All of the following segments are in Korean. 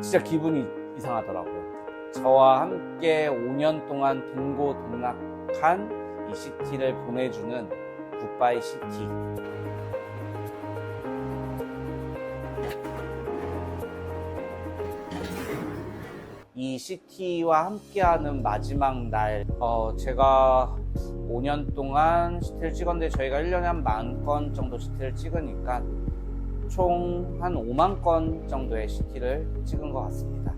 진짜 기분이 이상하더라고요. 저와 함께 5년 동안 동고동락한 이 시티를 보내주는 굿바이 시티. 이 시티와 함께하는 마지막 날, 어, 제가 5년 동안 시티를 찍었는데 저희가 1년에 한 만 건 정도 시티를 찍으니까 총 한 5만 건 정도의 시티를 찍은 것 같습니다.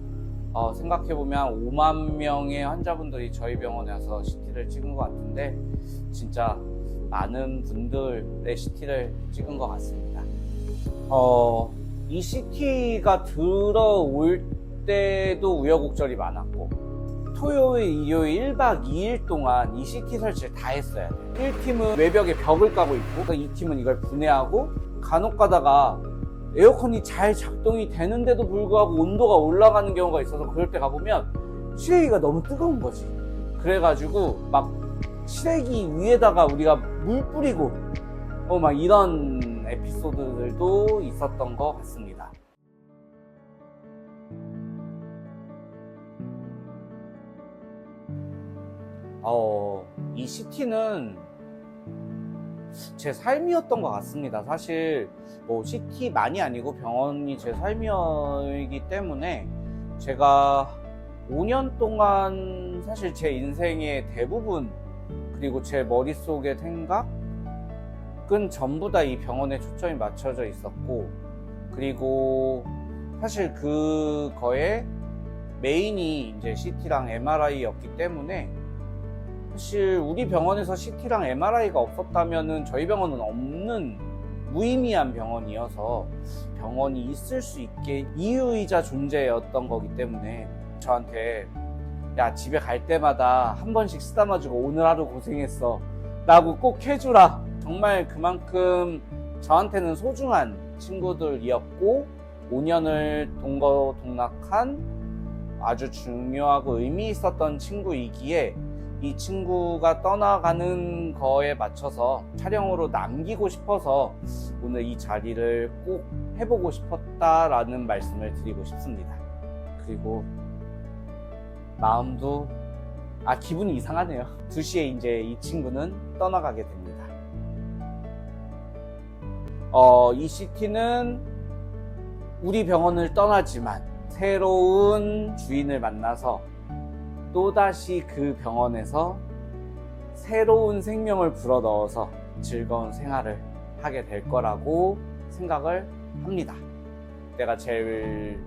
어, 생각해보면 5만 명의 환자분들이 저희 병원에 와서 시티를 찍은 것 같은데 진짜 많은 분들의 시티를 찍은 것 같습니다. 어, 이 시티가 들어올 때도 우여곡절이 많았고 토요일, 일요일 1박 2일 동안 이 시티 설치를 다 했어야 돼요. 1팀은 외벽에 벽을 까고 있고 2팀은 이걸 분해하고 간혹 가다가 에어컨이 잘 작동이 되는데도 불구하고 온도가 올라가는 경우가 있어서 그럴 때 가보면 시래기가 너무 뜨거운 거지. 그래가지고 막 시래기 위에다가 우리가 물 뿌리고 어 막 이런 에피소드들도 있었던 것 같습니다. 어, 이 시티는 제 삶이었던 것 같습니다. 사실 뭐 시티만이 아니고 병원이 제 삶이기 때문에 제가 5년 동안 사실 제 인생의 대부분 그리고 제 머릿속의 생각은 전부 다 이 병원에 초점이 맞춰져 있었고 그리고 사실 그거에 메인이 이제 CT랑 MRI였기 때문에 사실 우리 병원에서 CT랑 MRI가 없었다면은 저희 병원은 없는 무의미한 병원이어서 병원이 있을 수 있게 이유이자 존재였던 거기 때문에 저한테 야 집에 갈 때마다 한 번씩 쓰다 마주고 오늘 하루 고생했어. 라고 꼭 해주라. 정말 그만큼 저한테는 소중한 친구들이었고 5년을 동거동락한 아주 중요하고 의미 있었던 친구이기에 이 친구가 떠나가는 거에 맞춰서 촬영으로 남기고 싶어서 오늘 이 자리를 꼭 해보고 싶었다라는 말씀을 드리고 싶습니다. 그리고 마음도 아 기분이 이상하네요. 2시에 이제 이 친구는 떠나가게 됩니다. 어, 이 시티는 우리 병원을 떠나지만 새로운 주인을 만나서 또다시 그 병원에서 새로운 생명을 불어넣어서 즐거운 생활을 하게 될 거라고 생각을 합니다. 내가 제일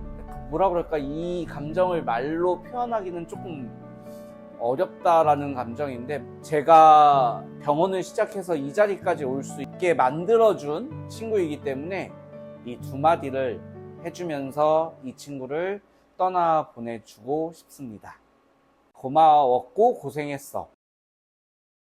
뭐라 그럴까 이 감정을 말로 표현하기는 조금 어렵다라는 감정인데 제가 병원을 시작해서 이 자리까지 올 수 있게 만들어준 친구이기 때문에 이 두 마디를 해주면서 이 친구를 떠나 보내주고 싶습니다. 고마웠고 고생했어.